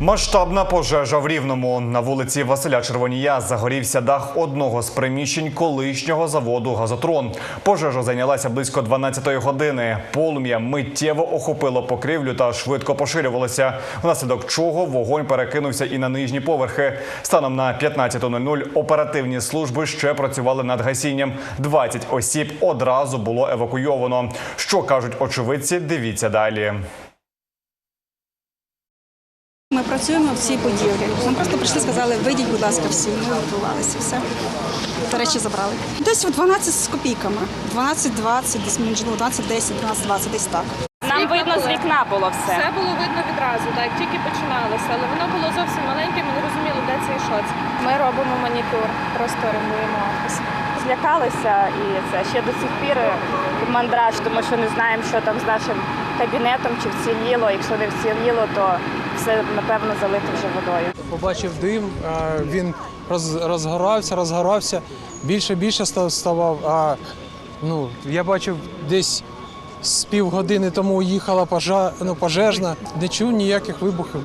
Масштабна пожежа в Рівному на вулиці Василя Червонія загорівся дах одного з приміщень колишнього заводу Газотрон. Пожежа зайнялася близько 12-ї години. Полум'я миттєво охопило покрівлю та швидко поширювалося. Внаслідок чого вогонь перекинувся і на нижні поверхи. Станом на 15.00 оперативні служби ще працювали над гасінням. 20 осіб одразу було евакуйовано. Що кажуть очевидці? Дивіться далі. Ми працюємо в цій будівлі. Нам просто прийшли, сказали, вийдіть, будь ласка, всі. Ми готувалися, все. Та речі забрали. Десь в 12 з копійками. 12-20, десь можливо 12-10, 12-20, десь так. Нам видно з вікна було все. Все було видно відразу, так, тільки починалося, але воно було зовсім маленьке, ми не розуміли, де це і що це. Ми робимо манікюр, просто ремуємо офіс. Злякалися і це ще до сих пір мандраж, тому що не знаємо, що там з нашим кабінетом, чи вціліло. Якщо не вціліло, то все напевно залито вже водою. Побачив дим, він розгорався, розгорався, більше більше ставав. А ну, я бачив десь з півгодини тому їхала ну, пожежна, не чув ніяких вибухів.